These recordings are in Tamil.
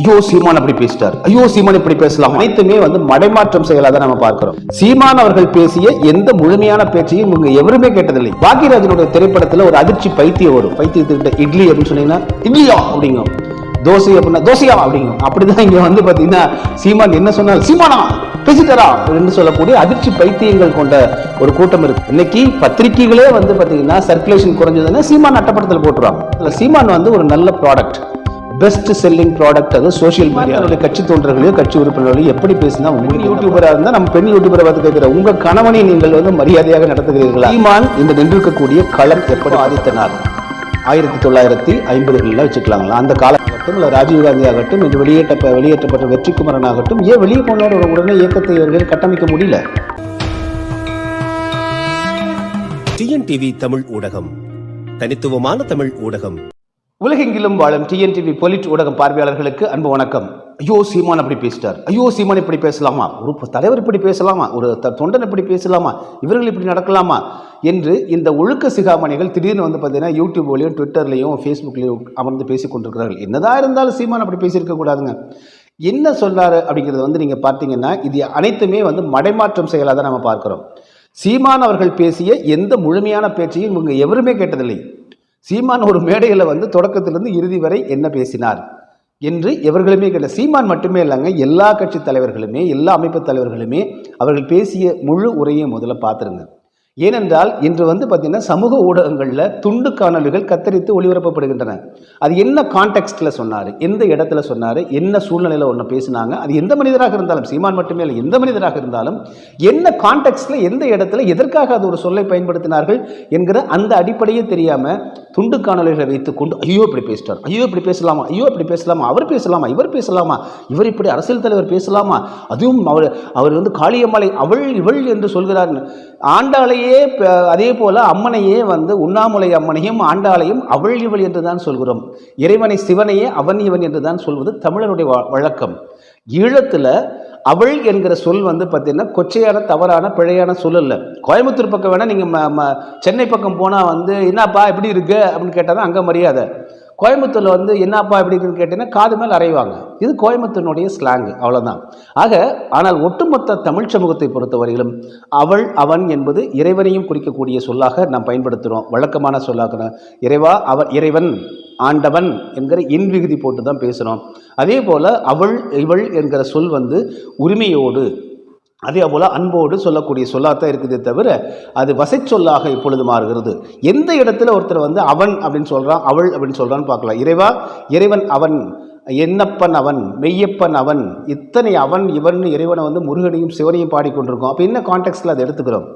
ஐயோ சீமான் அப்படி பேசிட்டார். ஐயோ சீமான் இப்படி பேசலாம். அனைத்துமே வந்து மடைமாற்றம் செயலாக நம்ம பார்க்கிறோம். சீமான் அவர்கள் பேசிய எந்த முழுமையான பேச்சையும் இவங்க எவருமே கேட்டதில்லை. பாக்கியராஜனுடைய திரைப்படத்துல ஒரு அதிர்ச்சி பைத்தியம் வரும். பைத்தியத்துக்கிட்ட இட்லி அப்படின்னு சொன்னீங்கன்னா இட்லியா அப்படிங்கும் தோசை அப்படின்னா தோசையா அப்படிங்கும் அப்படிதான் இங்க வந்து பாத்தீங்கன்னா சீமான் என்ன சொன்னால் சீமானா பேசிட்டாரா அப்படின்னு சொல்லக்கூடிய அதிர்ச்சி பைத்தியங்கள் கொண்ட ஒரு கூட்டம் இருக்கு. இன்னைக்கு பத்திரிகைகளே வந்து பாத்தீங்கன்னா சர்க்குலேஷன் குறைஞ்சதுன்னா சீமான் அட்டப்படத்தில் போட்டுருவாங்க. சீமான் வந்து ஒரு நல்ல ப்ராடக்ட் பெஸ்ட் செல்லிங் ப்ராடக்ட் அது சோஷியல் மீடியாவுடைய கட்சி தொண்டர்களையோ கட்சி உறுப்பினர்களையோ எப்படி பேசினா உங்க யூடியூபரா இருந்தா நம்ம பெண் யூடியூபரை பார்த்து கேட்கிற உங்க கணவனை நீங்கள் வந்து மரியாதையாக நடத்துகிறீர்களா? சீமான். இந்த நின்றிருக்கக்கூடிய களம் எப்படி? ஆதித்தனார். ஆயிரத்தி தொள்ளாயிரத்தி ஐம்பதுகளில் வச்சுக்கலாங்களா? அந்த காலகட்டம் இல்லை ராஜீவ்காந்தி ஆகட்டும் இன்று வெளியேற்ற வெளியேற்றப்பட்ட வெற்றிக்குமரன் ஆகட்டும் ஏன் வெளியே போனோட உடனே இயக்கத்தை இவர்கள் கட்டமைக்க முடியல? டிஎன்டிவி தமிழ் ஊடகம். தனித்துவமான தமிழ் ஊடகம். உலகெங்கிலும் வாழும் டிஎன்டிவி பொலிட் ஊடகம் பார்வையாளர்களுக்கு அன்பு வணக்கம். ஐயோ சீமான் அப்படி பேசிட்டார். ஐயோ சீமான் இப்படி பேசலாமா? ஒரு தலைவர் இப்படி பேசலாமா? ஒரு த- தொண்டன் இப்படி பேசலாமா? இவர்கள் இப்படி நடக்கலாமா? என்று இந்த ஒழுக்க சிகாமணிகள் திடீர்னு வந்து பார்த்தீங்கன்னா யூடியூப்லேயும் ட்விட்டர்லையும் ஃபேஸ்புக்லேயும் அமர்ந்து பேசி கொண்டிருக்கிறார்கள். என்னதான் இருந்தாலும் சீமான் அப்படி பேசியிருக்க கூடாதுங்க. என்ன சொல்றாரு அப்படிங்கிறத வந்து நீங்கள் பார்த்தீங்கன்னா இது அனைத்துமே வந்து மடைமாற்றம் செயலாக தான் நம்ம பார்க்குறோம். சீமான் அவர்கள் பேசிய எந்த முழுமையான பேச்சையும் இவங்க எவருமே கேட்டதில்லை. சீமான் ஒரு மேடையில் வந்து தொடக்கத்திலிருந்து இறுதி வரை என்ன பேசினார் என்று எவர்களுமே கேட்ட சீமான் மட்டுமே இல்லைங்க எல்லா கட்சி தலைவர்களுமே எல்லா அமைப்பு தலைவர்களுமே அவர்கள் பேசிய முழு உரையை முதல்ல பார்த்துருங்க ஏனென்றால் இன்று வந்து பார்த்தீங்கன்னா சமூக ஊடகங்களில் துண்டு காணொலிகள் கத்தரித்து ஒளிபரப்பப்படுகின்றன. அது என்ன கான்டெக்ஸ்டில் சொன்னார்? எந்த இடத்துல சொன்னார்? என்ன சூழ்நிலையில் ஒன்று பேசினாங்க? அது எந்த மனிதராக இருந்தாலும் சீமான் மட்டுமே இல்லை எந்த மனிதராக இருந்தாலும் என்ன கான்டெக்ஸ்டில் எந்த இடத்துல எதற்காக அது ஒரு சொல்லை பயன்படுத்தினார்கள் என்கிற அந்த அடிப்படையே தெரியாமல் துண்டு வைத்து வைத்துக்கொண்டு ஐயோ இப்படி பேசிட்டார். ஐயோ இப்படி பேசலாமா? ஐயோ இப்படி பேசலாமா? அவர் பேசலாமா? இவர் பேசலாமா? இவர் இப்படி அரசியல் தலைவர் பேசலாமா? அதுவும் அவர் அவர் வந்து காளியம்மாளை அவள் இவள் என்று சொல்கிறார். ஆண்டாளையே அதே போல் அம்மனையே வந்து உண்ணாமுலை அம்மனையும் ஆண்டாளையும் அவள் இவள் என்று தான் சொல்கிறோம். இறைவனை சிவனையே அவன் இவன் என்று தான் சொல்வது தமிழருடைய வ- வழக்கம். ஈழத்தில் அவள் என்கிற சொல் வந்து பார்த்திங்கன்னா கொச்சையான தவறான பிழையான சொல் இல்லை கோயம்புத்தூர் பக்கம் வேணால் நீங்கள் சென்னை பக்கம் போனால் வந்து என்னப்பா எப்படி இருக்கு? அப்படின்னு கேட்டால் தான் அங்கே மரியாதை. கோயம்புத்தூரில் வந்து என்னப்பா எப்படி இருக்குன்னு கேட்டீங்கன்னா காது மேல் அறைவாங்க. இது கோயம்புத்தூரினுடைய ஸ்லாங் அவ்வளோதான் ஆக ஆனால் ஒட்டுமொத்த தமிழ் சமூகத்தை பொறுத்தவரையிலும் அவள் அவன் என்பது இறைவனையும் குறிக்கக்கூடிய சொல்லாக நாம் பயன்படுத்துகிறோம் வழக்கமான சொல்லாக இறைவா அவன் இறைவன் ஆண்டவன் என்கிற இன்விகுதி போட்டு தான் பேசுகிறோம் அதே போல் அவள் இவள் என்கிற சொல் வந்து உரிமையோடு அதே போல் அன்போடு சொல்லக்கூடிய சொல்லாத்தான் இருக்குதே தவிர அது வசை சொல்லாக இப்பொழுது மாறுகிறது. எந்த இடத்துல ஒருத்தர் வந்து அவன் அப்படின்னு சொல்கிறான் அவள் அப்படின்னு சொல்கிறான்னு பார்க்கலாம். இறைவா இறைவன் அவன் என்னப்பன் அவன் மெய்யப்பன் அவன் இத்தனை அவன் இவன் இறைவனை வந்து முருகனையும் சிவனையும் பாடிக்கொண்டிருக்கோம். அப்போ என்ன கான்டெக்ட்ல அதை எடுத்துக்கிறோம்?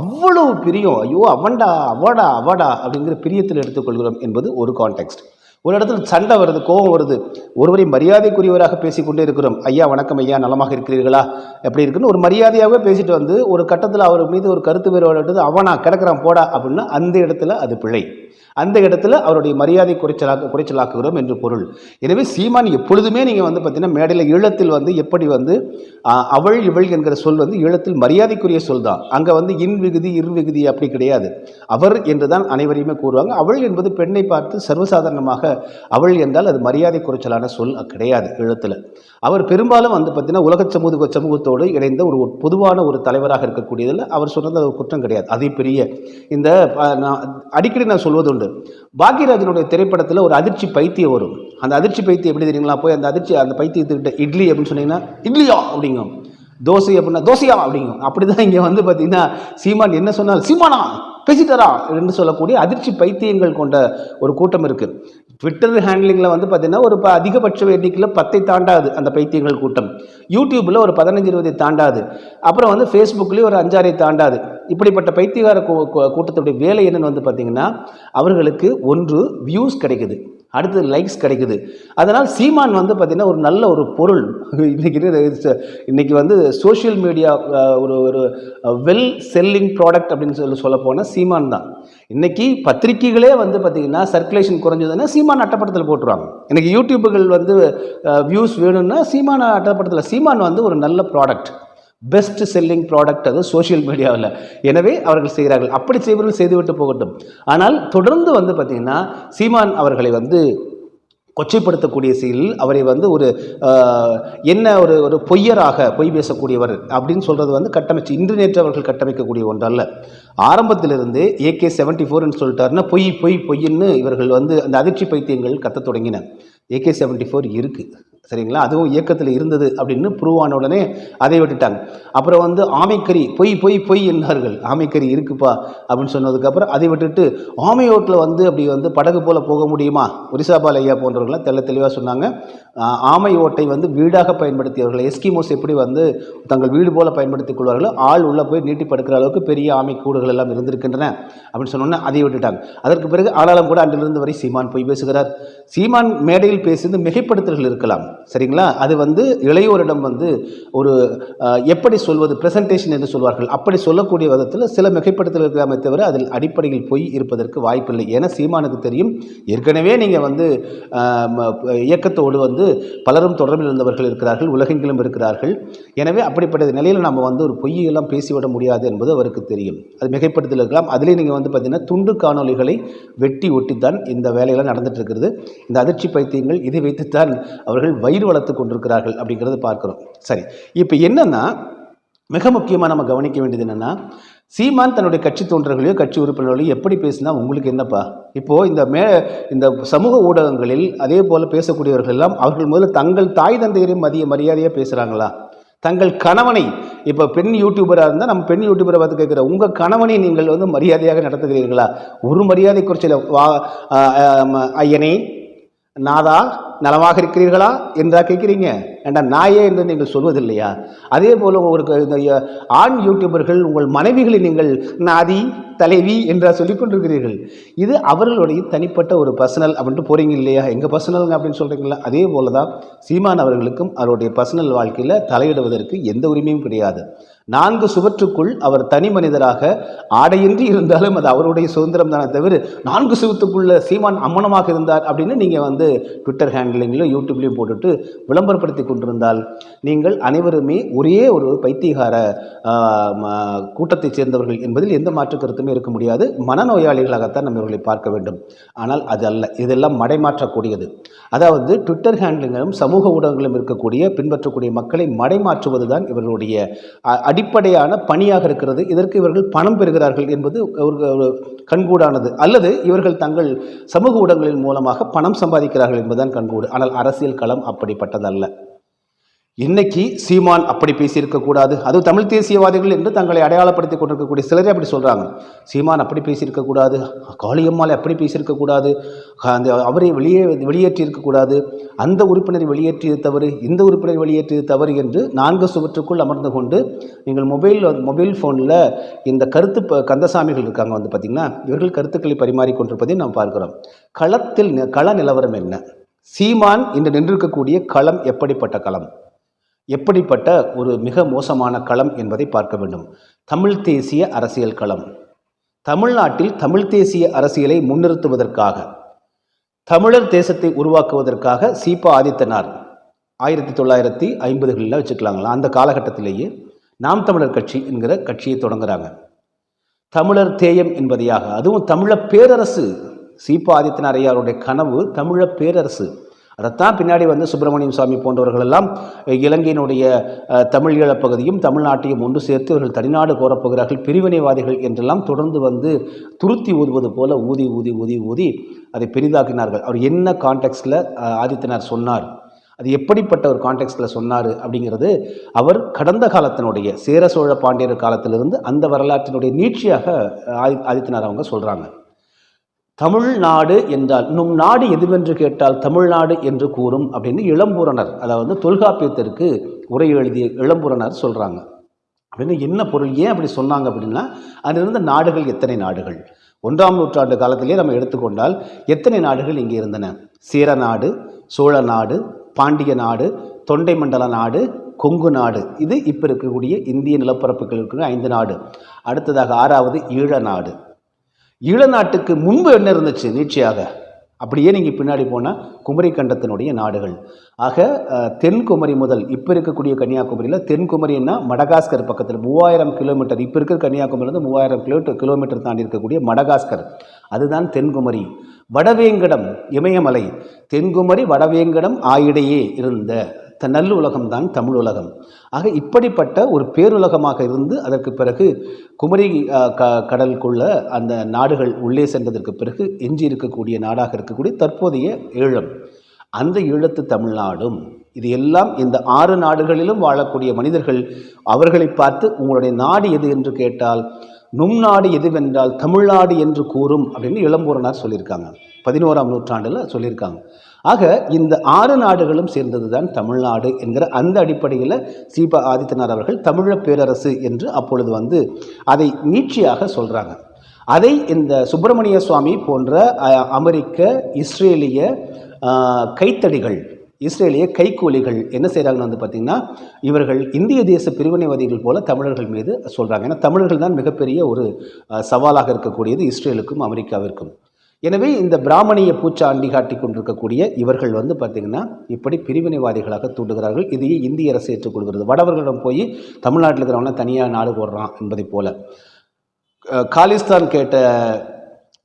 அவ்வளவு பிரியம். ஐயோ அவன்டா அவடா அவடா அப்படிங்கிற பிரியத்தில் எடுத்துக்கொள்கிறோம் என்பது ஒரு கான்டெக்ட் ஒரு இடத்துல சண்டை வருது கோபம் வருது. ஒருவரை மரியாதைக்குரியவராக பேசிக்கொண்டே இருக்கிறோம். ஐயா வணக்கம் ஐயா நலமாக இருக்கிறீர்களா? எப்படி இருக்குன்னு ஒரு மரியாதையாகவே பேசிட்டு வந்து ஒரு கட்டத்தில் அவர் மீது ஒரு கருத்து வேறுபாடு அவனா கிடக்கிறான் போடா அப்படின்னா அந்த இடத்துல அது பிழை. அந்த இடத்துல அவருடைய மரியாதை குறைச்சலாக்க குறைச்சலாக்குகிறோம் என்று பொருள். எனவே சீமான் எப்பொழுதுமே நீங்கள் வந்து பார்த்தீங்கன்னா மேடையில் ஈழத்தில் வந்து எப்படி வந்து அவள் இவள் என்கிற சொல் வந்து ஈழத்தில் மரியாதைக்குரிய சொல் தான். அங்கே வந்து இன் விகுதி இர் விகுதி அப்படி கிடையாது. அவர் என்று தான் அனைவரையுமே கூறுவாங்க. அவள் என்பது பெண்ணை பார்த்து சர்வசாதாரணமாக அவள் என்றால் அது மரியாதை குறைச்சலான சொல் கிடையாது எழுத்தில். அவர் பெரும்பாலும் வந்து பார்த்தீங்கன்னா உலக சமூக சமூகத்தோடு இணைந்த ஒரு பொதுவான ஒரு தலைவராக இருக்கக்கூடியதில் அவர் சொன்னது அது ஒரு குற்றம் கிடையாது. அதே பெரிய இந்த நான் அடிக்கடி நான் சொல்வது உண்டு. பாக்யராஜனுடைய திரைப்படத்தில் ஒரு அதிர்ச்சி பைத்தியம் வரும். அந்த அதிர்ச்சி பைத்தியம் எப்படி தெரியுங்களா? போய் அந்த அதிர்ச்சி அந்த பைத்தியத்துக்கிட்ட இட்லி அப்படின்னு சொன்னீங்கன்னா இட்லியா அப்படிங்கும். தோசை அப்படின்னா தோசையா அப்படிங்கும். அப்படி தான் இங்கே வந்து பார்த்தீங்கன்னா சீமான் என்ன சொன்னால் சீமானா பேசிட்டாரா? என்று சொல்லக்கூடிய அதிர்ச்சி பைத்தியங்கள் கொண்ட ஒரு கூட்டம் இருக்குது ட்விட்டர் ஹேண்ட்லிங்கில் வந்து பார்த்தீங்கன்னா ஒரு அதிகபட்ச எண்ணிக்கையில் பத்தை தாண்டாது அந்த பைத்தியங்கள் கூட்டம். யூடியூப்பில் ஒரு பதினஞ்சு இருபதை தாண்டாது. அப்புறம் வந்து ஃபேஸ்புக்லேயும் ஒரு அஞ்சாறை தாண்டாது. இப்படிப்பட்ட பைத்தியகார கூட்டத்துடைய வேலை என்னென்னு வந்து பார்த்தீங்கன்னா அவர்களுக்கு ஒன்று வியூஸ் கிடைக்குது. அடுத்தது லைக்ஸ் கிடைக்குது. அதனால் சீமான் வந்து பார்த்திங்கன்னா ஒரு நல்ல ஒரு பொருள். இன்றைக்கி இன்றைக்கி வந்து சோஷியல் மீடியா ஒரு ஒரு வெல் செல்லிங் ப்ராடக்ட் அப்படின்னு சொல்லி சொல்ல போனால் சீமான் தான். இன்றைக்கி பத்திரிக்கைகளே வந்து பார்த்திங்கன்னா சர்க்குலேஷன் குறைஞ்சதுன்னா சீமான் அட்டப்படத்தில் போட்டுருவாங்க. இன்னைக்கு யூடியூப்புகள் வந்து வியூஸ் வேணும்னா சீமான அட்டப்படத்தில் சீமான் வந்து ஒரு நல்ல ப்ராடக்ட் பெஸ்ட் செல்லிங் ப்ராடக்ட் அது சோஷியல் மீடியாவில் எனவே அவர்கள் செய்கிறார்கள். அப்படி செய்வர்கள் செய்துவிட்டு போகட்டும். ஆனால் தொடர்ந்து வந்து பார்த்திங்கன்னா சீமான் அவர்களை வந்து கொச்சைப்படுத்தக்கூடிய செயலில் அவரை வந்து ஒரு என்ன ஒரு ஒரு பொய்யராக பொய் பேசக்கூடியவர் அப்படின்னு சொல்கிறது வந்து கட்டமைச்சு இன்று நேற்று அவர்கள் கட்டமைக்கக்கூடிய ஒன்றல்ல. ஆரம்பத்திலிருந்து ஏகே செவன்ட்டி ஃபோர்னு சொல்லிட்டாருன்னா பொய் பொய் பொய்ன்னு இவர்கள் வந்து அந்த அதிர்ச்சி பைத்தியங்கள் கத்த தொடங்கின. ஏகே செவன்ட்டி ஃபோர் இருக்குது சரிங்களா? அதுவும் இயக்கத்தில் இருந்தது அப்படின்னு ப்ரூவ் ஆன உடனே அதை விட்டுட்டாங்க. அப்புறம் வந்து ஆமைக்கறி பொய் பொய் பொய் என்றார்கள் ஆமைக்கறி இருக்குப்பா அப்படின்னு சொன்னதுக்கப்புறம் அதை விட்டுட்டு ஆமை ஓட்டில் வந்து அப்படி வந்து படகு போல் போக முடியுமா? ஒரிசாபால் ஐயா போன்றவர்கள்லாம் தெள்ள தெளிவாக சொன்னாங்க. ஆமை ஓட்டை வந்து வீடாக பயன்படுத்தியவர்கள் எஸ்கிமோஸ் எப்படி வந்து தங்கள் வீடு போல பயன்படுத்திக் கொள்வார்களோ ஆள் உள்ளே போய் நீட்டி படுக்கிற அளவுக்கு பெரிய ஆமை கூடுகள் எல்லாம் இருந்திருக்கின்றன அப்படின்னு சொன்னோன்னே அதை விட்டுட்டாங்க. அதற்கு பிறகு ஆனாலும் கூட அன்றிலிருந்து வரை சீமான் பொய் பேசுகிறார். சீமான் மேடையில் பேசுவது மிகைப்படுத்தல்கள் இருக்கலாம். சரிங்களா? அது வந்து இளையோரிடம் வந்து ஒரு எப்படி சொல்வது ப்ரெசன்டேஷன் என்று சொல்வார்கள். அப்படி சொல்லக்கூடிய விதத்தில் சில மிகைப்படுத்தல் இருக்கலாமே தவிர அதில் அடிப்படையில் பொய் இருப்பதற்கு வாய்ப்பில்லை. ஏன்னா சீமானுக்கு தெரியும் ஏற்கனவே நீங்கள் வந்து இயக்கத்தோடு வந்து பலரும் தொடர்பில் இருந்தவர்கள் இருக்கிறார்கள் உலகெங்கிலும் இருக்கிறார்கள். எனவே அப்படிப்பட்ட நிலையில் நம்ம வந்து ஒரு பொய்யெல்லாம் பேசிவிட முடியாது என்பது அவருக்கு தெரியும். அது மிகைப்படுத்தல் இருக்கலாம். அதிலே நீங்கள் வந்து பார்த்தீங்கன்னா துண்டு காணொளிகளை வெட்டி ஒட்டித்தான் இந்த வேலையெல்லாம் நடந்துட்டு இருக்கிறது. இந்த அதிர்ச்சி பைத்தியங்கள் இதை வைத்துத்தான் அவர்கள் வயிறு வளர்த்து கொண்டிருக்கிறார்கள் அப்படிங்கிறத பார்க்குறோம் சரி இப்போ என்னன்னா மிக முக்கியமாக நம்ம கவனிக்க வேண்டியது என்னென்னா சீமான் தன்னுடைய கட்சி தோன்றர்களையோ கட்சி உறுப்பினர்களையோ எப்படி பேசினா உங்களுக்கு என்னப்பா இப்போது இந்த மே இந்த சமூக ஊடகங்களில் அதே போல் பேசக்கூடியவர்கள் எல்லாம் அவர்கள் முதல்ல தங்கள் தாய் தந்தையரையும் மதிய மரியாதையாக பேசுகிறாங்களா தங்கள் கணவனை இப்போ பெண் யூடியூபராக இருந்தால் நம்ம பெண் யூடியூபரை பார்த்து கேட்குறோம் உங்கள் கணவனை நீங்கள் வந்து மரியாதையாக நடத்துகிறீர்களா ஒரு மரியாதை குறைச்சல வா ஐயனே நாதா நலமாக இருக்கிறீர்களா என்றா கேட்குறீங்க? ஏண்டா நாயே என்று நீங்கள் சொல்வதில்லையா? அதே போல் உங்களுக்கு இந்த ஆண் யூடியூபர்கள் உங்கள் மனைவிகளை நீங்கள் நாதி தலைவி என்றா சொல்லிக் கொண்டிருக்கிறீர்கள். இது அவர்களுடைய தனிப்பட்ட ஒரு பர்சனல் அப்படின்ட்டு போகிறீங்க இல்லையா? எங்கள் பர்சனலுங்க அப்படின்னு சொல்கிறீங்களா அதே போல தான் சீமான் அவர்களுக்கும் அவருடைய பர்சனல் வாழ்க்கையில் தலையிடுவதற்கு எந்த உரிமையும் கிடையாது. நான்கு சுவற்றுக்குள் அவர் தனி மனிதராக ஆடையின்றி இருந்தாலும் அது அவருடைய சுதந்திரம் தானே தவிர நான்கு சுவத்துக்குள்ள சீமான் அம்மனமாக இருந்தார் அப்படின்னு நீங்கள் வந்து ட்விட்டர் ஹேண்ட்லிங்லையும் யூடியூப்லையும் போட்டுட்டு விளம்பரப்படுத்தி கொண்டிருந்தால் நீங்கள் அனைவருமே ஒரே ஒரு பைத்தியகார ம- கூட்டத்தைச் சேர்ந்தவர்கள் என்பதில் எந்த மாற்று கருத்துமே இருக்க முடியாது. மனநோயாளிகளாகத்தான் நம்ம இவர்களை பார்க்க வேண்டும். ஆனால் அது அல்ல. இதெல்லாம் மடைமாற்றக்கூடியது. அதாவது ட்விட்டர் ஹேண்ட்லிங்களும் சமூக ஊடகங்களும் இருக்கக்கூடிய பின்பற்றக்கூடிய மக்களை மடைமாற்றுவது தான் இவர்களுடைய அடிப்படையான பணியாக இருக்கிறது. இதற்கு இவர்கள் பணம் பெறுகிறார்கள் என்பது ஒரு ஒரு கண்கூடானது. அல்லது இவர்கள் தங்கள் சமூக ஊடகங்களின் மூலமாக பணம் சம்பாதிக்கிறார்கள் என்பதுதான் கண்கூடு. ஆனால் அரசியல் களம் அப்படிப்பட்டதல்ல. இன்னைக்கு சீமான் அப்படி பேசியிருக்கக்கூடாது அது தமிழ் தேசியவாதிகள் என்று தங்களை அடையாளப்படுத்தி கொண்டிருக்கக்கூடிய சிலரே அப்படி சொல்கிறாங்க சீமான் அப்படி பேசியிருக்கக்கூடாது காளியம்மாளை அப்படி பேசியிருக்கக்கூடாது அந்த அவரை வெளியே வெளியேற்றி இருக்கக்கூடாது அந்த உறுப்பினரை வெளியேற்றியது தவறு இந்த உறுப்பினரை வெளியேற்றியது தவறு என்று நான்கு சுவற்றுக்குள் அமர்ந்து கொண்டு நீங்கள் மொபைல் மொபைல் ஃபோனில் இந்த கருத்து கந்தசாமிகள் இருக்காங்க வந்து பார்த்திங்கன்னா இவர்கள் கருத்துக்களை பரிமாறிக்கொண்டிருப்பதை நாம் பார்க்கிறோம். களத்தில் கள நிலவரம் என்ன? சீமான் இன்று நின்றிருக்கக்கூடிய களம் எப்படிப்பட்ட களம்? எப்படிப்பட்ட ஒரு மிக மோசமான களம் என்பதை பார்க்க வேண்டும். தமிழ் தேசிய அரசியல் களம். தமிழ்நாட்டில் தமிழ் தேசிய அரசியலை முன்னிறுத்துவதற்காக தமிழர் தேசத்தை உருவாக்குவதற்காக சீபா ஆதித்தனார் ஆயிரத்தி தொள்ளாயிரத்தி ஐம்பதுகளில் வச்சுக்கலாங்களா? அந்த காலகட்டத்திலேயே நாம் தமிழர் கட்சி என்கிற கட்சியை தொடங்குறாங்க. தமிழர் தேயம் என்பதையாக அதுவும் தமிழப் பேரரசு. சீபா ஆதித்தனார் ஐயாருடைய கனவு தமிழப் பேரரசு. அதைத்தான் பின்னாடி வந்து சுப்பிரமணியம் சுவாமி போன்றவர்கள் எல்லாம் இலங்கையினுடைய அஹ், தமிழ் ஈழப் பகுதியும் தமிழ்நாட்டையும் ஒன்று சேர்த்து இவர்கள் தனிநாடு கோரப்போகிறார்கள் பிரிவினைவாதிகள் என்றெல்லாம் தொடர்ந்து வந்து துருத்தி ஊதுவது போல ஊதி ஊதி ஊதி ஊதி அதை பெரிதாக்கினார்கள். அவர் என்ன கான்டெக்ஸ்டில் ஆதித்தனார் சொன்னார்? அது எப்படிப்பட்ட ஒரு கான்டெக்ஸ்டில் சொன்னார் அப்படிங்கிறது அவர் கடந்த காலத்தினுடைய சேர சோழ பாண்டியர் காலத்திலிருந்து அந்த வரலாற்றினுடைய நீட்சியாக ஆதி ஆதித்தனார் அவங்க சொல்கிறாங்க தமிழ்நாடு என்றால் நும் நாடு எதுவென்று கேட்டால் தமிழ்நாடு என்று கூறும் அப்படின்னு இளம்பூரணர் அதாவது தொல்காப்பியத்திற்கு உரை எழுதிய இளம்பூரணர் சொல்கிறாங்க அப்படின்னு என்ன பொருள் ஏன் அப்படி சொன்னாங்க அப்படின்னா அதிலிருந்த நாடுகள் எத்தனை நாடுகள்? ஒன்றாம் நூற்றாண்டு காலத்திலே நம்ம எடுத்துக்கொண்டால் எத்தனை நாடுகள் இங்கே இருந்தன? சீர நாடு சோழ நாடு பாண்டிய நாடு தொண்டை மண்டல நாடு கொங்கு நாடு. இது இப்போ இருக்கக்கூடிய இந்திய நிலப்பரப்புகள் இருக்கிற ஐந்து நாடு. அடுத்ததாக ஆறாவது ஈழ நாடு. ஈழ நாட்டுக்கு முன்பு என்ன இருந்துச்சு நீட்சியாக? அப்படியே நீங்கள் பின்னாடி போனால் குமரி கண்டத்தினுடைய நாடுகள். ஆக தென்குமரி முதல் இப்போ இருக்கக்கூடிய கன்னியாகுமரியில் தென்குமரின்னா மடகாஸ்கர் பக்கத்தில் மூவாயிரம் கிலோமீட்டர். இப்போ இருக்கிற கன்னியாகுமரியிலேருந்து மூவாயிரம் கிலோமீட்டர் கிலோமீட்டர் தாண்டி இருக்கக்கூடிய மடகாஸ்கர். அதுதான் தென்குமரி வடவேங்கடம் இமயமலை. தென்குமரி வடவேங்கடம் ஆயிடையே இருந்த நல்ல உலகம்தான் தமிழ் உலகம். ஆக இப்படிப்பட்ட ஒரு பேருலகமாக இருந்து அதற்கு பிறகு குமரி க கடலுக்குள்ள அந்த நாடுகள் உள்ளே சென்றதற்கு பிறகு எஞ்சி இருக்கக்கூடிய நாடாக இருக்கக்கூடிய தற்போதைய ஈழம் அந்த ஈழத்து தமிழ்நாடும் இது எல்லாம் இந்த ஆறு நாடுகளிலும் வாழக்கூடிய மனிதர்கள் அவர்களை பார்த்து உங்களுடைய நாடு எது என்று கேட்டால் நும் நாடு எதுவென்றால் தமிழ்நாடு என்று கூறும் அப்படின்னு இளம்பூரனார் சொல்லியிருக்காங்க. பதினோராம் நூற்றாண்டில் சொல்லியிருக்காங்க. ஆக இந்த ஆறு நாடுகளும் சேர்ந்தது தான் தமிழ்நாடு என்கிற அந்த அடிப்படையில் சீபா ஆதித்யநாத் அவர்கள் தமிழப் பேரரசு என்று அப்பொழுது வந்து அதை நீட்சியாக சொல்கிறாங்க அதை இந்த சுப்பிரமணிய சுவாமி போன்ற அமெரிக்க இஸ்ரேலிய கைத்தடிகள் இஸ்ரேலிய கைக்கூலிகள் என்ன செய்கிறாங்கன்னு வந்து பார்த்திங்கன்னா இவர்கள் இந்திய தேச பிரிவினைவாதிகள் போல தமிழர்கள் மீது சொல்கிறாங்க ஏன்னா தமிழர்கள் தான் மிகப்பெரிய ஒரு சவாலாக இருக்கக்கூடியது இஸ்ரேலுக்கும் அமெரிக்காவிற்கும். எனவே இந்த பிராமணிய பூச்சாண்டி காட்டி கொண்டிருக்கக்கூடிய இவர்கள் வந்து பார்த்திங்கன்னா இப்படி பிரிவினைவாதிகளாக தூண்டுகிறார்கள். இதையே இந்திய அரசு ஏற்றுக்கொள்கிறது. வடவர்களிடம் போய் தமிழ்நாட்டில் இருக்கிறவங்க தனியாக நாடு போடுறான் என்பதைப் போல. காலிஸ்தான் கேட்ட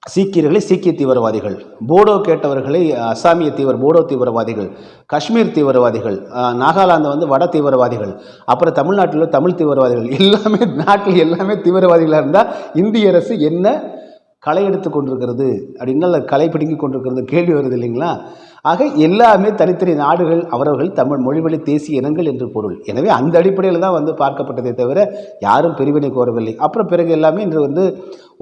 சீக்கியர்களை சீக்கிய தீவிரவாதிகள் போடோ கேட்டவர்களை அசாமிய தீவிர போடோ தீவிரவாதிகள் காஷ்மீர் தீவிரவாதிகள் நாகாலாந்து வந்து வட தீவிரவாதிகள் அப்புறம் தமிழ்நாட்டில் தமிழ் தீவிரவாதிகள் எல்லாமே நாட்டில் எல்லாமே தீவிரவாதிகளாக இருந்தால் இந்திய அரசு என்ன களை எடுத்து கொண்டிருக்கிறது அப்படின்னா களை பிடுங்கி கொண்டிருக்கிறது கேள்வி வருது இல்லைங்களா? ஆக எல்லாமே தனித்தனி நாடுகள் அவரவர்கள் தமிழ் மொழிவழி தேசிய இனங்கள் என்று பொருள். எனவே அந்த அடிப்படையில் தான் வந்து பார்க்கப்பட்டதே தவிர யாரும் பிரிவினை கோரவில்லை. அப்புறம் பிறகு எல்லாமே இன்று வந்து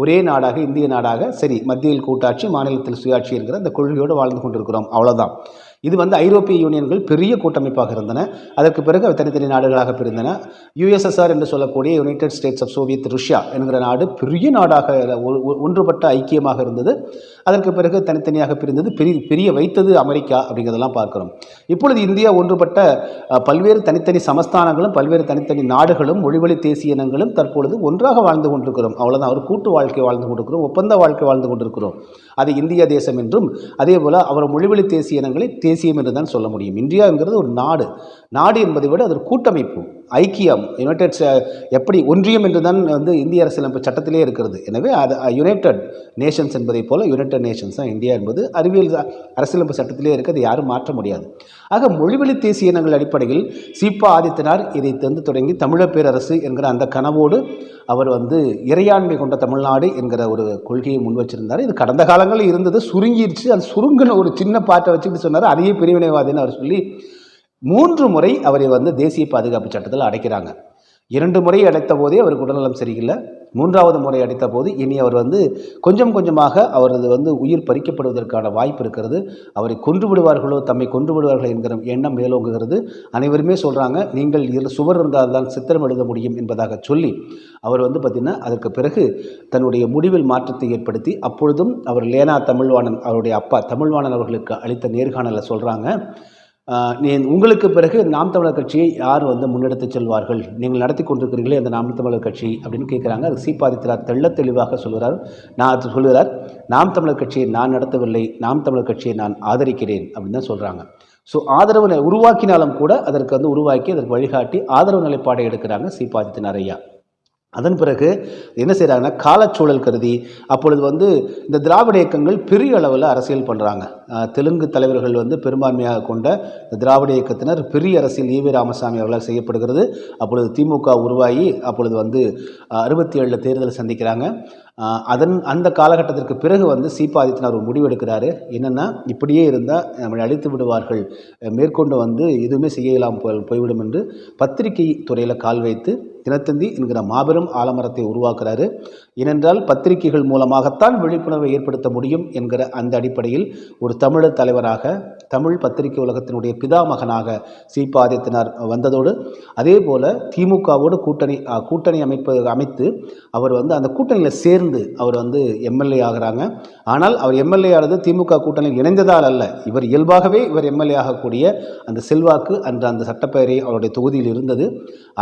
ஒரே நாடாக இந்திய நாடாக சரி மத்தியில் கூட்டாட்சி மாநிலத்தில் சுயாட்சி என்கிற அந்த கொள்கையோடு வாழ்ந்து கொண்டிருக்கிறோம். அவ்வளோதான் இது வந்து ஐரோப்பிய யூனியன்கள் பெரிய கூட்டமைப்பாக இருந்தன. அதற்கு பிறகு அவை தனித்தனி நாடுகளாக பிரிந்தன. யுஎஸ்எஸ்ஆர் என்று சொல்லக்கூடிய United States of Soviet Russia என்கிற நாடு பெரிய நாடாக ஒ- ஒன்றுபட்ட ஐக்கியமாக இருந்தது. அதற்கு பிறகு தனித்தனியாக பிரிந்தது பெரிய பெரிய வைத்தது அமெரிக்கா அப்படிங்கிறதெல்லாம் பார்க்கிறோம். இப்பொழுது இந்தியா ஒன்றுபட்ட பல்வேறு தனித்தனி சமஸ்தானங்களும் பல்வேறு தனித்தனி நாடுகளும் மொழிவழி தேசிய இனங்களும் தற்பொழுது ஒன்றாக வாழ்ந்து கொண்டிருக்கிறோம். அவ்வளோதான் ஒரு கூட்டு வாழ்க்கை வாழ்ந்து கொண்டிருக்கிறோம் ஒப்பந்த வாழ்க்கை வாழ்ந்து கொண்டிருக்கிறோம். அது இந்திய தேசம் என்றும் அதே போல் அவர் மொழிவழி தேசிய இனங்களை தேசியம் என்று தான் சொல்ல முடியும். இந்தியாங்கிறது ஒரு நாடு. நாடு என்பதை விட அது ஒரு கூட்டமைப்பு. ஐக்கியம் யுனைடெட் எப்படி ஒன்றியம் என்று தான் வந்து இந்திய அரசியலமைப்பு சட்டத்திலே இருக்கிறது. எனவே அது யுனைடெட் நேஷன்ஸ் என்பதைப் போல யுனைடெட் நேஷன்ஸ் தான் இந்தியா என்பது அறிவியல் அரசியலமைப்பு சட்டத்திலே இருக்கிறது அதை யாரும் மாற்ற முடியாது. ஆக மொழிவெளி தேசிய இனங்கள் அடிப்படையில் சீப்பா ஆதித்தனார் இதை தந்து தொடங்கி தமிழர் பேரரசு என்கிற அந்த கனவோடு அவர் வந்து இறையாண்மை கொண்ட தமிழ்நாடு என்கிற ஒரு கொள்கையை முன் வச்சிருந்தார். இது கடந்த காலங்களில் இருந்தது சுருங்கிருச்சு. அது சுருங்கின ஒரு சின்ன பாட்டை வச்சுக்கிட்டு சொன்னார். அதையே பிரிவினைவாதின்னு அவர் சொல்லி மூன்று முறை அவரை வந்து தேசிய பாதுகாப்பு சட்டத்தில் அடைக்கிறாங்க. இரண்டு முறை அடைத்த போதே அவருக்கு உடல்நலம் சரியில்லை. மூன்றாவது முறை அடைத்த போது இனி அவர் வந்து கொஞ்சம் கொஞ்சமாக அவரது வந்து உயிர் பறிக்கப்படுவதற்கான வாய்ப்பு இருக்கிறது. அவரை கொன்று விடுவார்களோ தம்மை கொன்று விடுவார்களோ என்கிற எண்ணம் மேலோங்குகிறது. அனைவருமே சொல்கிறாங்க நீங்கள் இரு சுவர் இருந்தால் தான் சித்திரம் எழுத முடியும் என்பதாக சொல்லி அவர் வந்து பார்த்திங்கன்னா அதற்கு பிறகு தன்னுடைய முடிவில் மாற்றத்தை ஏற்படுத்தி அப்பொழுதும் அவர் லேனா தமிழ்வாணன் அவருடைய அப்பா தமிழ்வாணன் அவர்களுக்கு அளித்த நேர்காணலில் சொல்கிறாங்க நீ உங்களுக்கு பிறகு நாம் தமிழர் கட்சியை யார் வந்து முன்னெடுத்து செல்வார்கள்? நீங்கள் நடத்தி கொண்டிருக்கிறீர்களே அந்த நாம் தமிழர் கட்சி அப்படின்னு கேட்குறாங்க அது சீப்பாதித்திரார் தெள்ள தெளிவாக சொல்கிறார் நான் அது சொல்கிறார் நாம் தமிழர் கட்சியை நான் நடத்தவில்லை நாம் தமிழர் கட்சியை நான் ஆதரிக்கிறேன் அப்படின்னு தான் சொல்கிறாங்க ஸோ ஆதரவு உருவாக்கினாலும் கூட அதற்கு வந்து உருவாக்கி அதற்கு வழிகாட்டி ஆதரவு நிலைப்பாடை எடுக்கிறாங்க சீபாதித்தன் ஐயா. அதன் பிறகு என்ன செய்கிறாங்கன்னா காலச்சூழல் கருதி அப்பொழுது வந்து இந்த திராவிட இயக்கங்கள் பெரிய அளவில் அரசியல் பண்ணுறாங்க தெலுங்கு தலைவர்கள் வந்து பெரும்பான்மையாக கொண்ட இந்த திராவிட இயக்கத்தினர் பெரிய அரசியல் ஈவி ராமசாமி அவர்களால் செய்யப்படுகிறது. அப்பொழுது திமுக உருவாகி அப்பொழுது வந்து அறுபத்தி ஏழில் தேர்தல் சந்திக்கிறாங்க. அதன் அந்த காலகட்டத்திற்கு பிறகு வந்து சீபாதித்தனார் ஒரு முடிவு எடுக்கிறாரு என்னென்னா இப்படியே இருந்தால் நம்மளை அழித்து விடுவார்கள். மேற்கொண்டு வந்து எதுவுமே செய்யலாம் போய் போய்விடும் என்று பத்திரிகை துறையில் கால் வைத்து தினத்தந்தி என்கிற மாபெரும் ஆலமரத்தை உருவாக்குறாரு. ஏனென்றால் பத்திரிகைகள் மூலமாகத்தான் விழிப்புணர்வை ஏற்படுத்த முடியும் என்கிற அந்த அடிப்படையில் ஒரு தமிழர் தலைவராக தமிழ் பத்திரிகை உலகத்தினுடைய பிதாமகனாக சீபாதித்தனார் வந்ததோடு அதே போல் திமுகவோடு கூட்டணி கூட்டணி அமைப்பு அமைத்து அவர் வந்து அந்த கூட்டணியில் சேர்ந்து அவர் வந்து எம்எல்ஏ ஆகிறாங்க. ஆனால் அவர் எம்எல்ஏ ஆனது திமுக கூட்டணியில் இணைந்ததால் அல்ல. இவர் இயல்பாகவே இவர் எம்எல்ஏ ஆகக்கூடிய அந்த செல்வாக்கு அன்று அந்த சட்டப்பேரவை அவருடைய தொகுதியில் இருந்தது.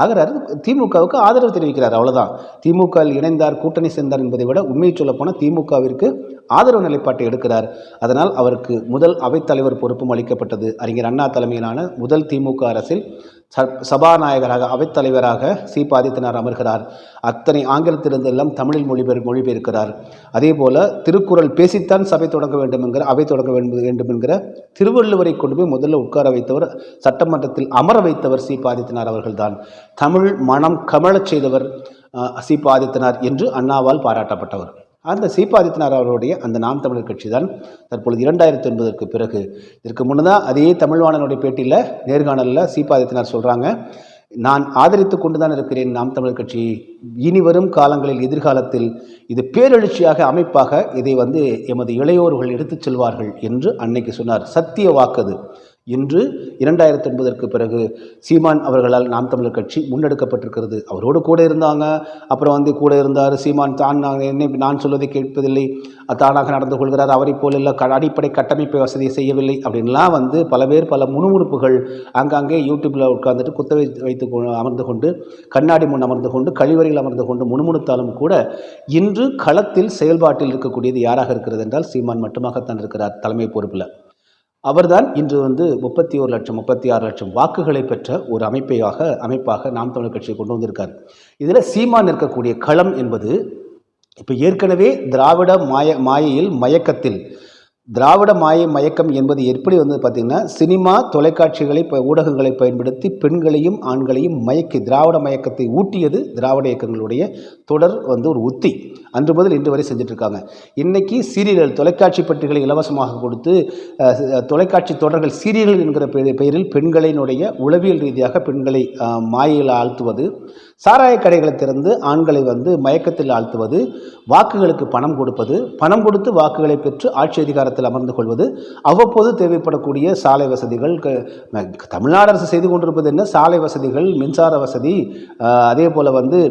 ஆகிறார் திமுகவுக்கு ஆதரவு தெரிவிக்கிறார். அவ்வளோதான் திமுகவில் இணைந்தார் கூட்டணி சேர்ந்தார் என்பதை விட உண்மையை சொல்லப்போனால் திமுகவிற்கு ஆதரவு நிலைப்பாட்டை எடுக்கிறார். அதனால் அவருக்கு முதல் அவைத்தலைவர் பொறுப்பும் அளிக்கப்பட்டது. அறிஞர் அண்ணா தலைமையிலான முதல் திமுக அரசில் சபாநாயகராக அவைத்தலைவராக சி. பாதித்தனார் அமர்கிறார். அத்தனை ஆங்கிலத்திலிருந்து எல்லாம் தமிழில் மொழிபெயர் மொழிபெயர்க்கிறார். அதே போல் திருக்குறள் பேசித்தான் சபை தொடங்க வேண்டும் என்கிற அவை தொடங்க வேண்டும் என்கிற திருவள்ளுவரை கொண்டு போய் முதல்ல உட்கார வைத்தவர் சட்டமன்றத்தில் அமர வைத்தவர் சி. பாதித்தனார் அவர்கள்தான். தமிழ் மனம் கமழச் செய்தவர் அஹ், சி. என்று அண்ணாவால் பாராட்டப்பட்டவர். அந்த சீபாதித்யநாத் அவருடைய அந்த நாம் தமிழர் கட்சி தான் தற்பொழுது இரண்டாயிரத்தி ஒன்பதற்கு பிறகு. இதற்கு முன்னதாக அதே தமிழ்வாணனுடைய பேட்டியில் நேர்காணலில் சீபாதித்யநாத் சொல்கிறாங்க நான் ஆதரித்து கொண்டு தான் இருக்கிறேன் நாம் தமிழர் கட்சி. இனி வரும் காலங்களில் எதிர்காலத்தில் இது பேரெழுச்சியாக அமைப்பாக இதை வந்து எமது இளையோர்கள் எடுத்துச் செல்வார்கள் என்று அன்னைக்கு சொன்னார். சத்திய வாக்கது இன்று இரண்டாயிரத்தி ஒன்பதற்கு பிறகு சீமான் அவர்களால் நாம் தமிழர் கட்சி முன்னெடுக்கப்பட்டிருக்கிறது. அவரோடு கூட இருந்தாங்க. அப்புறம் வந்து கூட இருந்தார். சீமான் தான் நான் என்னை நான் சொல்வதை கேட்பதில்லை. தானாக நடந்து கொள்கிறார். அவரைப் போல இல்லை. க- அடிப்படை கட்டமைப்பு வசதியை செய்யவில்லை அப்படின்லாம் வந்து பல பேர் பல முணுமுணுப்புகள் ஆங்காங்கே யூடியூப்பில் உட்கார்ந்துட்டு குத்தவை வைத்து கொ- அமர்ந்து கொண்டு கண்ணாடி முன் அமர்ந்து கொண்டு கழிவறையில் அமர்ந்து கொண்டு முணுமுணுத்தாலும் கூட இன்று களத்தில் செயல்பாட்டில் இருக்கக்கூடியது யாராக இருக்கிறது என்றால் சீமான் மட்டுமாகத்தான் இருக்கிறார் தலைமை பொறுப்பில். அவர்தான் இன்று வந்து முப்பத்தி ஒரு லட்சம் முப்பத்தி ஆறு லட்சம் வாக்குகளை பெற்ற ஒரு அமைப்பையாக அமைப்பாக நாம் தமிழர் கட்சியை கொண்டு வந்திருக்கார். இதில் சீமான் இருக்கக்கூடிய களம் என்பது இப்போ ஏற்கனவே திராவிட மாய மாயையில் மயக்கத்தில் திராவிட மாய மயக்கம் என்பது எப்படி வந்து பார்த்திங்கன்னா சினிமா தொலைக்காட்சிகளை ப- ஊடகங்களை பயன்படுத்தி பெண்களையும் ஆண்களையும் மயக்கி திராவிட மயக்கத்தை ஊட்டியது திராவிட இயக்கங்களுடைய தொடர் வந்து ஒரு உத்தி. அன்று முதல் இன்று வரை செஞ்சுட்டு இருக்காங்க சீரியல்கள் தொலைக்காட்சி பட்டிகளை இலவசமாக கொடுத்து தொலைக்காட்சி தொடர்கள் சீரியல்கள் என்கிற பெயரில் பெண்களினுடைய உளவியல் ரீதியாக பெண்களை மாயையில் ஆழ்த்துவது சாராய கடைகளை திறந்து ஆண்களை வந்து மயக்கத்தில் ஆழ்த்துவது வாக்குகளுக்கு பணம் கொடுப்பது பணம் கொடுத்து வாக்குகளை பெற்று ஆட்சி அதிகாரத்தில் அமர்ந்து கொள்வது அவ்வப்போது தேவைப்படக்கூடிய சாலை வசதிகள் க- தமிழ்நாடு அரசு செய்து கொண்டிருப்பது என்ன? சாலை வசதிகள் மின்சார வசதி அதே போல் வந்து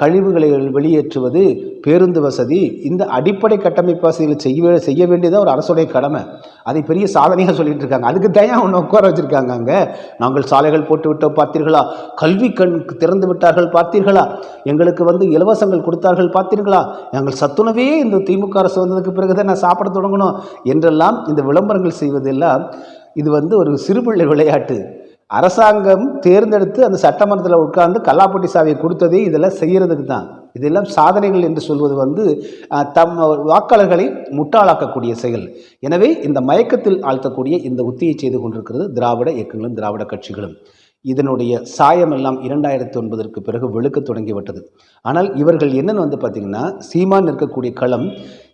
கழிவுகளை வெளியேற்றுவது பேருந்து வசதி. இந்த அடிப்படை கட்டமைப்பு வசதிகளை செய்ய செய்ய வேண்டியதாக ஒரு அரசுடைய கடமை. அதை பெரிய சாதனையாக சொல்லிட்டு இருக்காங்க. அதுக்கு தயா ஒன்று உட்கார வச்சிருக்காங்க அங்கே. நாங்கள் சாலைகள் போட்டு விட்டோம் பார்த்தீர்களா? கல்வி கண் திறந்து விட்டார்கள் பார்த்தீர்களா? எங்களுக்கு வந்து இலவசங்கள் கொடுத்தார்கள் பார்த்தீர்களா? நாங்கள் சத்துணவே இந்த திமுக அரசு வந்ததுக்கு பிறகு தான் நான் சாப்பிட தொடங்கணும் என்றெல்லாம் இந்த விளம்பரங்கள் செய்வதெல்லாம் இது வந்து ஒரு சிறுபிள்ளை விளையாட்டு. அரசாங்கம் தேர்ந்தெடுத்து அந்த சட்டமன்றத்தில் உட்கார்ந்து கல்லாப்பட்டி சாவியை கொடுத்ததே இதெல்லாம் செய்கிறதுக்கு தான். இதெல்லாம் சாதனைகள் என்று சொல்வது வந்து தம் வாக்காளர்களை முட்டாளாக்கக்கூடிய செயல். எனவே இந்த மயக்கத்தில் ஆழ்த்தக்கூடிய இந்த உத்தியை செய்து கொண்டிருக்கிறது திராவிட இயக்கங்களும் திராவிட கட்சிகளும். இதனுடைய சாயம் எல்லாம் இரண்டாயிரத்தி ஒன்பதற்கு பிறகு வெளுக்க தொடங்கிவிட்டது. ஆனால் இவர்கள் என்னென்னு வந்து பார்த்திங்கன்னா சீமான் இருக்கக்கூடிய களம்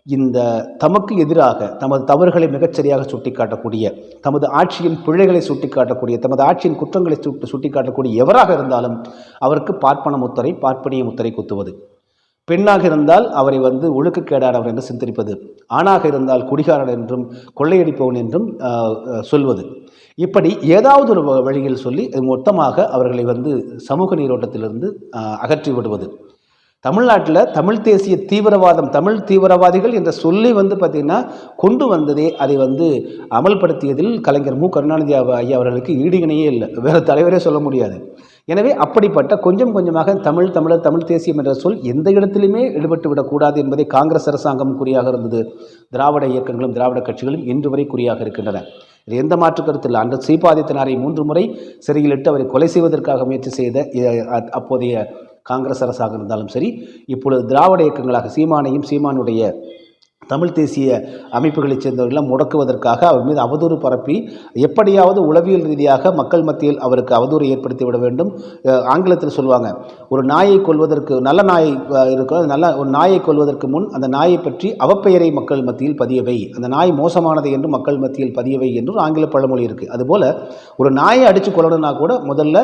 இந்த தமக்கு எதிராக தமது தவறுகளை மிகச்சரியாக சுட்டிக்காட்டக்கூடிய தமது ஆட்சியின் பிழைகளை சுட்டிக்காட்டக்கூடிய தமது ஆட்சியின் குற்றங்களை சுட்டி சுட்டிக்காட்டக்கூடிய எவராக இருந்தாலும் அவருக்கு பார்ப்பன முத்தரை பார்ப்பனிய முத்திரை குத்துவது. பெண்ணாக இருந்தால் அவரை வந்து ஒழுக்கக்கேடானவர் என்று சிந்தரிப்பது ஆணாக இருந்தால் குடிகாரன் என்றும் கொள்ளையடிப்பவன் என்றும் சொல்வது. இப்படி ஏதாவது ஒரு வ- வழியில் சொல்லி மொத்தமாக அவர்களை வந்து சமூக நீரோட்டத்திலிருந்து அகற்றி விடுவது தமிழ்நாட்டில் தமிழ் தேசிய தீவிரவாதம் தமிழ் தீவிரவாதிகள் என்ற சொல்லி வந்து பார்த்திங்கன்னா கொண்டு வந்ததே அதை வந்து அமல்படுத்தியதில் கலைஞர் மு. கருணாநிதி ஐயா அவர்களுக்கு ஈடு இல்லை. வேறு தலைவரே சொல்ல முடியாது. எனவே அப்படிப்பட்ட கொஞ்சம் கொஞ்சமாக தமிழ் தமிழர் தமிழ் தேசியம் என்ற சொல் எந்த இடத்திலுமே ஈடுபட்டு விடக்கூடாது என்பதை காங்கிரஸ் அரசாங்கம் குறியாக இருந்தது. திராவிட இயக்கங்களும் திராவிட கட்சிகளும் இன்று வரை குறியாக இருக்கின்றன. இது எந்த மாற்று கருத்து இல்லை அன்று சீபாதித்தனாரை மூன்று முறை சிறையிலிட்டு அவரை கொலை செய்வதற்காக முயற்சி செய்த அப்போதைய காங்கிரஸ் அரசாக இருந்தாலும் சரி இப்பொழுது திராவிட இயக்கங்களாக சீமானையும் சீமானுடைய தமிழ் தேசிய அமைப்புகளைச் சேர்ந்தவர்களெல்லாம் முடக்குவதற்காக அவர் மீது அவதூறு பரப்பி எப்படியாவது உளவியல் ரீதியாக மக்கள் மத்தியில் அவருக்கு அவதூறு ஏற்படுத்தி விட வேண்டும். ஆங்கிலத்தில் சொல்லுவாங்க ஒரு நாயை கொல்வதற்கு நல்ல நாய் இருக்கும் நல்ல ஒரு நாயை கொல்வதற்கு முன் அந்த நாயை பற்றி அவப்பெயரை மக்கள் மத்தியில் பதியவை. அந்த நாய் மோசமானது என்று மக்கள் மத்தியில் பதியவை என்று ஆங்கில பழமொழி இருக்குது அதுபோல் ஒரு நாயை அடித்து கொள்ளணும்னா கூட முதல்ல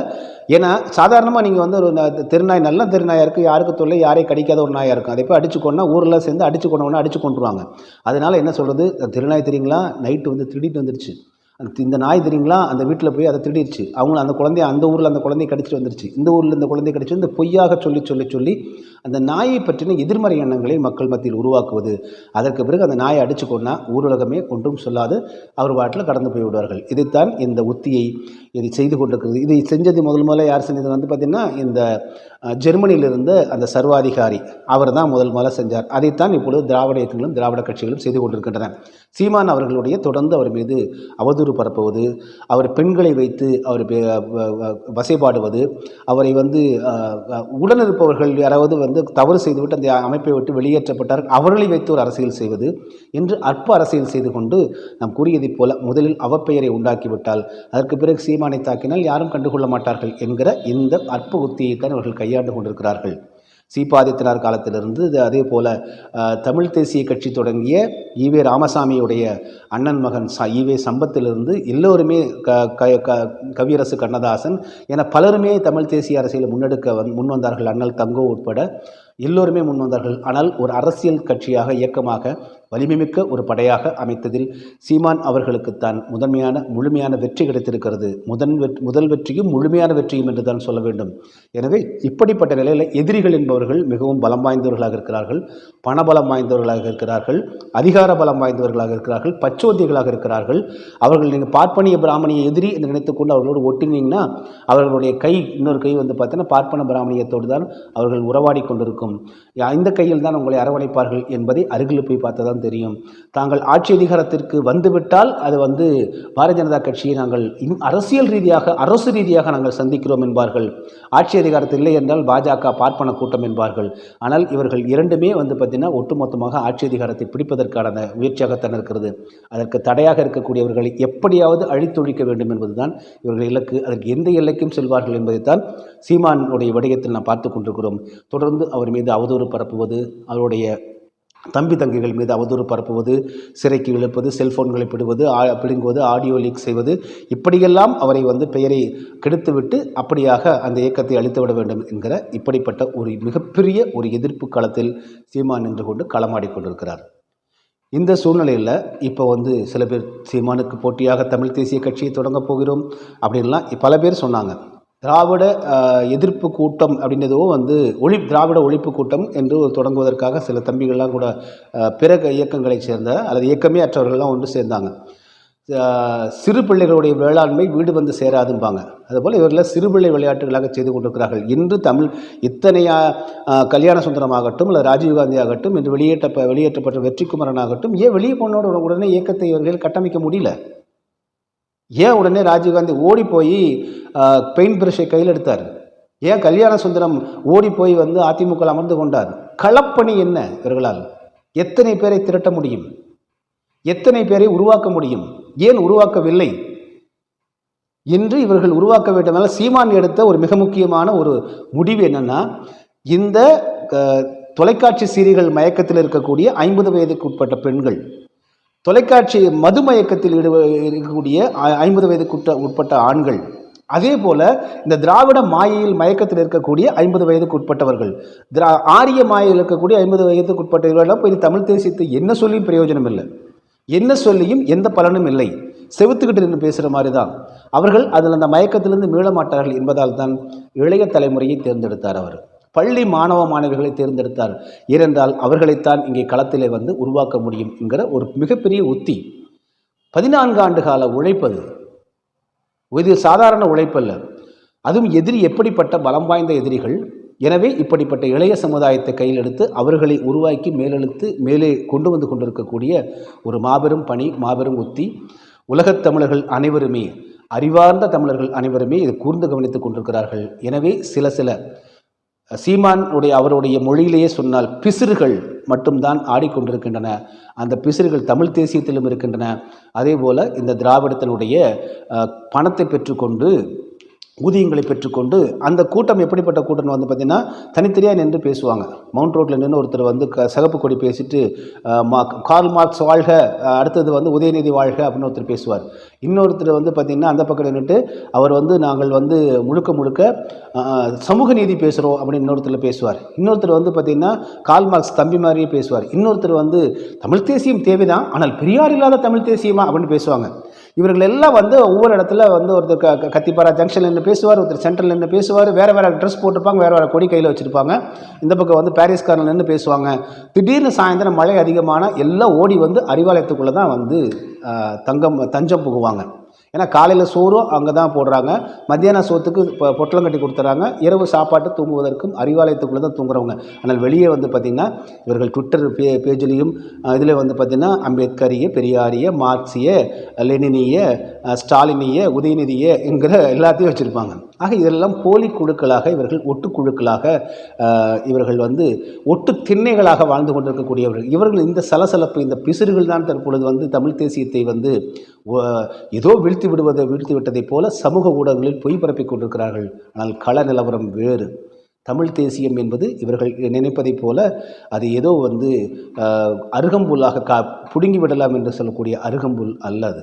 ஏன்னா சாதாரணமாக நீங்கள் வந்து ஒரு திருநாய் நல்ல திருநாயாக இருக்குது யாருக்கு தொல்லை யாரையும் கடிக்காத ஒரு நாயாக இருக்கும். அதை போய் அடிச்சு கொண்டா ஊரில் சேர்ந்து அடிச்சு கொண்டவொன்னே அடிச்சு கொண்டுருவாங்க அதனால் என்ன சொல்கிறது திருநாய் தெரியுங்களா? நைட்டு வந்து திருடிட்டு வந்துருச்சு. அந்த இந்த நாய் தெரியுங்களா? அந்த வீட்டில் போய் அதை திருடிடுச்சு அவங்கள அந்த குழந்தைய அந்த ஊரில் அந்த குழந்தைய கடிச்சிட்டு வந்துருச்சு. இந்த ஊரில் இந்த குழந்தைய கடிச்சு இந்த பொய்யாக சொல்லி சொல்லி சொல்லி அந்த நாயை பற்றின எதிர்மறை எண்ணங்களை மக்கள் மத்தியில் உருவாக்குவது. அதற்கு பிறகு அந்த நாயை அடிச்சு கொண்டா ஊரடகமே ஒன்றும் சொல்லாது. அவர் வாட்டில் கடந்து போய் விடுவார்கள். இதைத்தான் இந்த உத்தியை இதை செய்து கொண்டிருக்கிறது. இதை செஞ்சது முதல் முதல்ல யார் செஞ்சது வந்து பார்த்திங்கன்னா இந்த ஜெர்மனியிலிருந்து அந்த சர்வாதிகாரி. அவர் தான் முதல் முதல்ல செஞ்சார். அதைத்தான் இப்பொழுது திராவிட இயக்கங்களும் திராவிட கட்சிகளும் செய்து கொண்டிருக்கின்றன. சீமான் அவர்களுடைய தொடர்ந்து அவர் மீது அவதூறு பரப்புவது அவர் பெண்களை வைத்து அவர் வசைபாடுவது அவரை வந்து உடன் இருப்பவர்கள் உடனிருப்பவர்கள் யாராவது வந்து தவறு செய்துவிட்டு அந்த அமைப்பை விட்டு வெளியேற்றப்பட்டார். அவர்களை வைத்து ஒரு அரசியல் செய்வது என்று அற்ப அரசியல் செய்து கொண்டு நாம் கூறியதைப் போல முதலில் அவப்பெயரை உண்டாக்கிவிட்டால் அதற்கு பிறகு சீமானை தாக்கினால் யாரும் கண்டுகொள்ள மாட்டார்கள் என்கிற இந்த அற்ப உத்தியைத்தான் அவர்கள் கையாண்டு கொண்டிருக்கிறார்கள். சீபாதித்தனார் காலத்திலிருந்து இது அதே போல தமிழ் தேசிய கட்சி தொடங்கிய ஈவே ராமசாமியுடைய அண்ணன் மகன் ச ஈவே சம்பத்திலிருந்து எல்லோருமே க க க கவியரசு கண்ணதாசன் என பலருமே தமிழ் தேசிய அரசியலை முன்னெடுக்க வந் முன் வந்தார்கள். அண்ணல் தங்கோ உட்பட எல்லோருமே முன் வந்தார்கள். ஆனால் ஒரு அரசியல் கட்சியாக இயக்கமாக வலிமைமிக்க ஒரு படையாக அமைத்ததில் சீமான் அவர்களுக்குத்தான் முதன்மையான முழுமையான வெற்றி கிடைத்திருக்கிறது. முதன் முதல் வெற்றியும் முழுமையான வெற்றியும் என்று தான் சொல்ல வேண்டும். எனவே இப்படிப்பட்ட நிலையில் எதிரிகள் என்பவர்கள் மிகவும் பலம் வாய்ந்தவர்களாக இருக்கிறார்கள் பணபலம் வாய்ந்தவர்களாக இருக்கிறார்கள் அதிகார பலம் வாய்ந்தவர்களாக இருக்கிறார்கள் பச்சோந்திகளாக இருக்கிறார்கள். அவர்கள் நீங்கள் பார்ப்பனிய பிராமணிய எதிரி என்று நினைத்துக்கொண்டு அவர்களோடு ஒட்டினீங்கன்னா அவர்களுடைய கை இன்னொரு கை வந்து பார்த்தீங்கன்னா பார்ப்பன பிராமணியத்தோடு தான் அவர்கள் உறவாடி கொண்டிருக்கும். யா- இந்த கையில் தான் உங்களை அரவணைப்பார்கள் என்பதை அருகில் போய் பார்த்ததான் தான் தெரியும். தாங்கள் ஆட்சி அதிகாரத்திற்கு வந்துவிட்டால் அது வந்து பாரதிய ஜனதா கட்சியை நாங்கள் இன்- அரசியல் ரீதியாக அரசு ரீதியாக நாங்கள் சந்திக்கிறோம் என்பார்கள். ஆட்சி அதிகாரத்தில் இல்லை என்றால் பாஜக பார்ப்பன கூட்டம் என்பார்கள். ஆனால் இவர்கள் இரண்டுமே வந்து பார்த்தீங்கன்னா ஒட்டுமொத்தமாக ஆட்சி அதிகாரத்தை பிடிப்பதற்கான முயற்சியாகத்தான் இருக்கிறது. அதற்கு தடையாக இருக்கக்கூடியவர்களை எப்படியாவது அழித்தொழிக்க வேண்டும் என்பதுதான் இவர்கள் இலக்கு. அதற்கு எந்த எல்லைக்கும் செல்வார்கள் என்பதைத்தான் சீமானுடைய விடயத்தில் நாம் பார்த்து கொண்டிருக்கிறோம். தொடர்ந்து அவர் மீது அவதூறு பரப்புவது அவருடைய தம்பி தங்கைகள் மீது அவதூறு பரப்புவது சிறைக்கு இழுப்பது செல்ஃபோன்களை பிடுவது ஆ- பிடுங்குவது ஆடியோ லீக் செய்வது இப்படியெல்லாம் அவரை வந்து பெயரை கெடுத்துவிட்டு அப்படியாக அந்த இயக்கத்தை அழித்துவிட வேண்டும் என்கிற இப்படிப்பட்ட ஒரு மிகப்பெரிய ஒரு எதிர்ப்பு களத்தில் சீமான் நின்று கொண்டு களமாடி கொண்டிருக்கிறார். இந்த சூழ்நிலையில் இப்போ வந்து சில பேர் சீமானுக்கு போட்டியாக தமிழ் தேசிய கட்சியை தொடங்கப் போகிறோம் அப்படின்லாம் பல பேர் சொன்னாங்க. திராவிட எதிர்ப்பு கூட்டம் அப்படின்றதோ வந்து ஒளி திராவிட ஒழிப்பு கூட்டம் என்று தொடங்குவதற்காக சில தம்பிகள்லாம் கூட பிற இயக்கங்களைச் சேர்ந்த அல்லது இயக்கமே அற்றவர்கள்லாம் ஒன்று சேர்ந்தாங்க. சிறு பிள்ளைகளுடைய வேளாண்மை வீடு வந்து சேராதும்பாங்க. அதுபோல் இவர்கள் சிறுபிள்ளை விளையாட்டுகளாக செய்து கொண்டிருக்கிறார்கள். இன்று தமிழ் இத்தனையா கல்யாண சுந்தரமாகட்டும் அல்லது ராஜீவ்காந்தி ஆகட்டும் இன்று வெளியேற்ற வெளியேற்றப்பட்ட வெற்றிக்குமரன் ஆகட்டும் ஏன் வெளியே போனோட உடனே இயக்கத்தை இவர்கள் கட்டமைக்க முடியல? ஏன் உடனே ராஜீவ்காந்தி ஓடி போய் பெயிண்ட் பிரஷை கையில் எடுத்தார்? ஏன் கல்யாண சுந்தரம் ஓடி போய் வந்து அதிமுக அமர்ந்து கொண்டார்? களப்பணி என்ன இவர்களால்? எத்தனை பேரை திரட்ட முடியும்? எத்தனை பேரை உருவாக்க முடியும்? ஏன் உருவாக்கவில்லை? என்று இவர்கள் உருவாக்க வேண்டுமென சீமான் எடுத்த ஒரு மிக முக்கியமான ஒரு முடிவு என்னன்னா இந்த தொலைக்காட்சி சீரியல்கள் மயக்கத்தில் இருக்கக்கூடிய ஐம்பது வயதுக்கு உட்பட்ட பெண்கள் தொலைக்காட்சி மதுமயக்கத்தில் இருக்கக்கூடிய ஐம்பது வயதுக்கு உட்பட்ட- உட்பட்ட ஆண்கள் அதே போல இந்த திராவிட மாயையில் மயக்கத்தில் இருக்கக்கூடிய ஐம்பது வயதுக்கு உட்பட்டவர்கள் திரா ஆரிய மாயையில் இருக்கக்கூடிய ஐம்பது வயதுக்கு உட்பட்டவர்களெல்லாம் போய் தமிழ் தேசியத்தை என்ன சொல்லியும் பிரயோஜனம் இல்லை. என்ன சொல்லியும் எந்த பலனும் இல்லை. செவுத்துக்கிட்டு நின்று பேசுகிற மாதிரி தான் அவர்கள் அதில் அந்த மயக்கத்திலிருந்து மீள மாட்டார்கள் என்பதால் தான் இளைய தலைமுறையை தேர்ந்தெடுத்தார் அவர். பள்ளி மாணவ மாணவிகளை தேர்ந்தெடுத்தார். ஏனென்றால் அவர்களைத்தான் இங்கே களத்திலே வந்து உருவாக்க முடியும் என்கிற ஒரு மிகப்பெரிய உத்தி. பதினான்கு ஆண்டு கால உழைப்பது இது சாதாரண உழைப்பல்ல. அதுவும் எதிரி எப்படிப்பட்ட பலம் வாய்ந்த எதிரிகள்? எனவே இப்படிப்பட்ட இளைய சமுதாயத்தை கையில் எடுத்து அவர்களை உருவாக்கி மேலெழுத்து மேலே கொண்டு வந்து கொண்டிருக்கக்கூடிய ஒரு மாபெரும் பணி மாபெரும் உத்தி. உலகத் தமிழர்கள் அனைவருமே அறிவார்ந்த தமிழர்கள் அனைவருமே இதை கூர்ந்து கவனித்துக் கொண்டிருக்கிறார்கள். எனவே சில சில சீமான் உடைய அவருடைய மொழியிலேயே சொன்னால் பிசிறுகள் மட்டும்தான் ஆடிக்கொண்டிருக்கின்றன. அந்த பிசிறுகள் தமிழ் தேசியத்திலும் இருக்கின்றன. அதே போல் இந்த திராவிடத்தினுடைய பணத்தை பெற்றுக்கொண்டு ஊதியங்களை பெற்றுக்கொண்டு அந்த கூட்டம் எப்படிப்பட்ட கூட்டம் வந்து பார்த்திங்கன்னா தனித்தனியாக நின்று பேசுவாங்க. மவுண்ட் ரோட்டில் நின்று ஒருத்தர் வந்து க சகப்பு கொடி பேசிட்டு மா கார்ல் மார்க்ஸ் வாழ்க அடுத்தது வந்து உதயநிதி வாழ்க அப்படின்னு ஒருத்தர் பேசுவார். இன்னொருத்தர் வந்து பார்த்திங்கன்னா அந்த பக்கம் நின்றுட்டு அவர் வந்து நாங்கள் வந்து முழுக்க முழுக்க சமூக நீதி பேசுகிறோம் அப்படின்னு இன்னொருத்தர் பேசுவார். இன்னொருத்தர் வந்து பார்த்திங்கன்னா கார்ல் மார்க்ஸ் தம்பி மாதிரியே பேசுவார். இன்னொருத்தர் வந்து தமிழ் தேசியம் தேவைதான் ஆனால் பெரியார் இல்லாத தமிழ் தேசியமா? அப்படின்னு பேசுவாங்க. இவர்கள் எல்லாம் வந்து ஒவ்வொரு இடத்துல வந்து ஒருத்தர் க க- கத்திப்பாரா? ஜங்ஷன்ல நின்று பேசுவார் ஒருத்தர் சென்ட்ரல் நின்று பேசுவார். வேறு வேறு ட்ரெஸ் போட்டிருப்பாங்க வேறு வேறு கொடி கையில் வச்சுருப்பாங்க. இந்த பக்கம் வந்து பாரிஸ்காரில் நின்று பேசுவாங்க. திடீர்னு சாயந்தரம் மழை அதிகமான எல்லாம் ஓடி வந்து அறிவாலயத்துக்குள்ளே தான் வந்து தங்கம் தஞ்சம் புகுவாங்க. ஏன்னா காலையில் சோறும் அங்கே தான் போடுறாங்க. மத்தியான சோத்துக்கு இப்போ பொட்டலம் கட்டி கொடுத்துறாங்க. இரவு சாப்பாட்டு தூங்குவதற்கும் அறிவாலயத்துக்குள்ளே தான் தூங்குறவங்க. ஆனால் வெளியே வந்து பார்த்திங்கன்னா இவர்கள் ட்விட்டர் பே பேஜ்லேயும் இதில் வந்து பார்த்திங்கன்னா அம்பேத்கரிய பெரியாரிய மார்க்சிய லெனினிய ஸ்டாலினிய உதயநிதிய என்கிற எல்லாத்தையும் வச்சுருப்பாங்க. ஆக இதெல்லாம் போலி குழுக்களாக இவர்கள் ஒட்டு குழுக்களாக இவர்கள் வந்து ஒட்டு திண்ணைகளாக வாழ்ந்து கொண்டிருக்கக்கூடியவர்கள். இவர்கள் இந்த சலசலப்பு இந்த பிசிறுகள் தான் தற்பொழுது வந்து தமிழ் தேசியத்தை வந்து ஏதோ வீழ்த்தி விடுவதை வீழ்த்தி விட்டதைப் போல சமூக ஊடகங்களில் பொய் பரப்பிக் கொண்டிருக்கிறார்கள். ஆனால் கள நிலவரம் வேறு. தமிழ் தேசியம் என்பது இவர்கள் நினைப்பதைப் போல அது ஏதோ வந்து அருகம்புல்லாக கா புடுங்கி விடலாம் என்று சொல்லக்கூடிய அருகம்புல் அல்லது